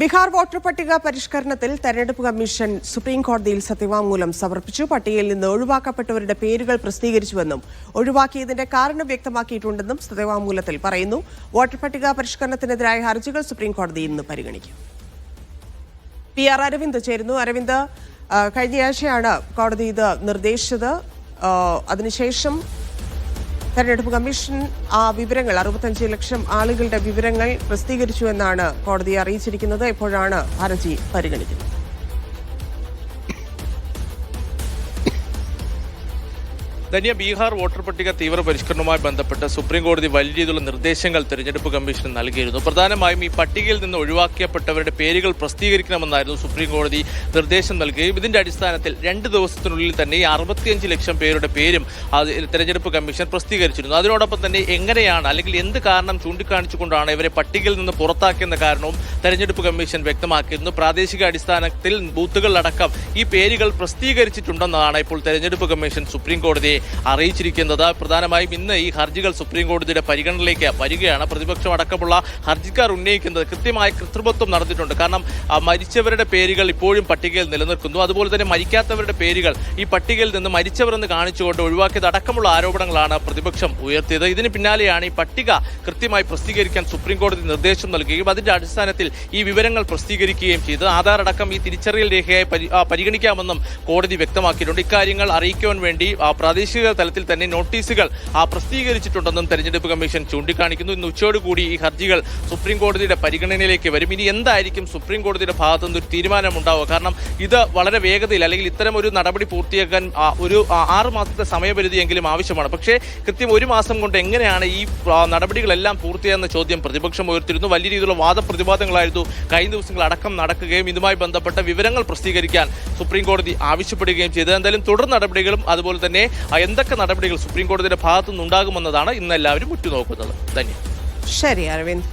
Bihar voter പട്ടിക പരിഷ്കരണത്തിൽ തെരഞ്ഞെടുപ്പ് commission supreme കോടതിയിൽ സത്യവാങ്മൂലം സമർപ്പിച്ചു. പട്ടികയിൽ നിന്ന് ഒഴിവാക്കപ്പെട്ടവരുടെ പേരുകൾ പ്രസിദ്ധീകരിച്ചുവെന്നും ഒഴിവാക്കിയതിന്റെ കാരണം വ്യക്തമാക്കിയിട്ടുണ്ടെന്നും സത്യവാങ്മൂലത്തിൽ പറയുന്നു. വോട്ടർ പട്ടിക പരിഷ്കരണത്തിനെതിരായ ഹർജികൾ സുപ്രീം കോടതി ഇന്ന് പരിഗണിക്കും. പി ആർ അരവിന്ദ് ചേരുന്നു. അരവിന്ദ് കഴിഞ്ഞയാഴ്ചയാണ് കോടതി ഇത് നിർദ്ദേശിച്ചത്. അതിനുശേഷം തെരഞ്ഞെടുപ്പ് കമ്മീഷൻ ആ വിവരങ്ങൾ അറുപത്തഞ്ച് ലക്ഷം ആളുകളുടെ വിവരങ്ങൾ പ്രസിദ്ധീകരിച്ചു എന്നാണ് കോടതിയെ അറിയിച്ചിരിക്കുന്നത്. എപ്പോഴാണ് ഹർജി പരിഗണിക്കുന്നത്? ധന്യ ബീഹാർ വോട്ടർ പട്ടിക തീവ്ര പരിഷ്കരണവുമായി ബന്ധപ്പെട്ട് സുപ്രീം കോടതി വലിയ രീതിയിലുള്ള നിർദ്ദേശങ്ങൾ തെരഞ്ഞെടുപ്പ് കമ്മീഷന് നൽകിയിരുന്നു. പ്രധാനമായും ഈ പട്ടികയിൽ നിന്ന് ഒഴിവാക്കിയപ്പെട്ടവരുടെ പേരുകൾ പ്രസിദ്ധീകരിക്കണമെന്നായിരുന്നു സുപ്രീം കോടതി നിർദ്ദേശം നൽകുകയും ഇതിന്റെ അടിസ്ഥാനത്തിൽ രണ്ട് ദിവസത്തിനുള്ളിൽ തന്നെ ഈ അറുപത്തിയഞ്ച് ലക്ഷം പേരുടെ പേരും അത് തെരഞ്ഞെടുപ്പ് കമ്മീഷൻ പ്രസിദ്ധീകരിച്ചിരുന്നു. അതിനോടൊപ്പം തന്നെ എങ്ങനെയാണ് അല്ലെങ്കിൽ എന്ത് കാരണം ചൂണ്ടിക്കാണിച്ചുകൊണ്ടാണ് ഇവരെ പട്ടികയിൽ നിന്ന് പുറത്താക്കിയെന്ന കാരണവും തെരഞ്ഞെടുപ്പ് കമ്മീഷൻ വ്യക്തമാക്കിയിരുന്നു. പ്രാദേശിക അടിസ്ഥാനത്തിൽ ബൂത്തുകളിലടക്കം ഈ പേരുകൾ പ്രസിദ്ധീകരിച്ചിട്ടുണ്ടെന്നാണ് ഇപ്പോൾ തെരഞ്ഞെടുപ്പ് കമ്മീഷൻ സുപ്രീം കോടതിയെ അറിയിച്ചിരിക്കുന്നത്. പ്രധാനമായും ഇന്ന് ഈ ഹർജികൾ സുപ്രീം കോടതിയുടെ പരിഗണനയിലേക്ക് വരികയാണ്. പ്രതിപക്ഷം അടക്കമുള്ള ഹർജിക്കാർ ഉന്നയിക്കുന്നത് കൃത്യമായ കൃത്രിമത്വം നടന്നിട്ടുണ്ട് കാരണം മരിച്ചവരുടെ പേരുകൾ ഇപ്പോഴും പട്ടികയിൽ നിലനിൽക്കുന്നു. അതുപോലെ തന്നെ മരിക്കാത്തവരുടെ പേരുകൾ ഈ പട്ടികയിൽ നിന്ന് മരിച്ചവരെന്ന് കാണിച്ചുകൊണ്ട് ഒഴിവാക്കിയത് അടക്കമുള്ള ആരോപണങ്ങളാണ് പ്രതിപക്ഷം ഉയർത്തിയത്. ഇതിന് പിന്നാലെയാണ് ഈ പട്ടിക കൃത്യമായി പ്രസിദ്ധീകരിക്കാൻ സുപ്രീം കോടതി നിർദ്ദേശം നൽകുകയും അതിന്റെ അടിസ്ഥാനത്തിൽ ഈ വിവരങ്ങൾ പ്രസിദ്ധീകരിക്കുകയും ചെയ്തത്. ആധാർ അടക്കം ഈ തിരിച്ചറിയൽ രേഖയായി പരിഗണിക്കാമെന്നും കോടതി വ്യക്തമാക്കിയിട്ടുണ്ട്. ഇക്കാര്യങ്ങൾ അറിയിക്കുവാൻ വേണ്ടി ആ, പ്രാദേശിക തലത്തിൽ തന്നെ നോട്ടീസുകൾ പ്രസിദ്ധീകരിച്ചിട്ടുണ്ടെന്നും തെരഞ്ഞെടുപ്പ് കമ്മീഷൻ ചൂണ്ടിക്കാണിക്കുന്നു. ഇന്ന് ഉച്ചയോടുകൂടി ഈ ഹർജികൾ സുപ്രീം കോടതിയുടെ പരിഗണനയിലേക്ക് വരും. ഇനി എന്തായിരിക്കും സുപ്രീം കോടതിയുടെ ഒരു തീരുമാനമുണ്ടാവുക? കാരണം ഇത് വളരെ വേഗതയിൽ അല്ലെങ്കിൽ ഇത്തരം ഒരു നടപടി പൂർത്തിയാക്കാൻ ഒരു ആറ് മാസത്തെ സമയപരിധിയെങ്കിലും ആവശ്യമാണ്. പക്ഷേ കൃത്യം ഒരു മാസം കൊണ്ട് എങ്ങനെയാണ് ഈ നടപടികളെല്ലാം പൂർത്തിയാകുന്ന ചോദ്യം പ്രതിപക്ഷം ഉയർത്തിരുന്നു വലിയ രീതിയിലുള്ള വാദപ്രതിവാദങ്ങളായിരുന്നു കഴിഞ്ഞ ദിവസങ്ങൾ അടക്കം നടക്കുകയും ഇതുമായി ബന്ധപ്പെട്ട വിവരങ്ങൾ പ്രസിദ്ധീകരിക്കാൻ സുപ്രീം കോടതി ആവശ്യപ്പെടുകയും ചെയ്തത് എന്തായാലും തുടർ നടപടികളും അതുപോലെ തന്നെ എന്തൊക്കെ നടപടികൾ സുപ്രീം കോടതിയുടെ ഭാഗത്തുനിന്നുണ്ടാകുമെന്നതാണ് ഇന്ന് എല്ലാവരും ഉറ്റുനോക്കുന്നത്. ശരി അരവിന്ദ്.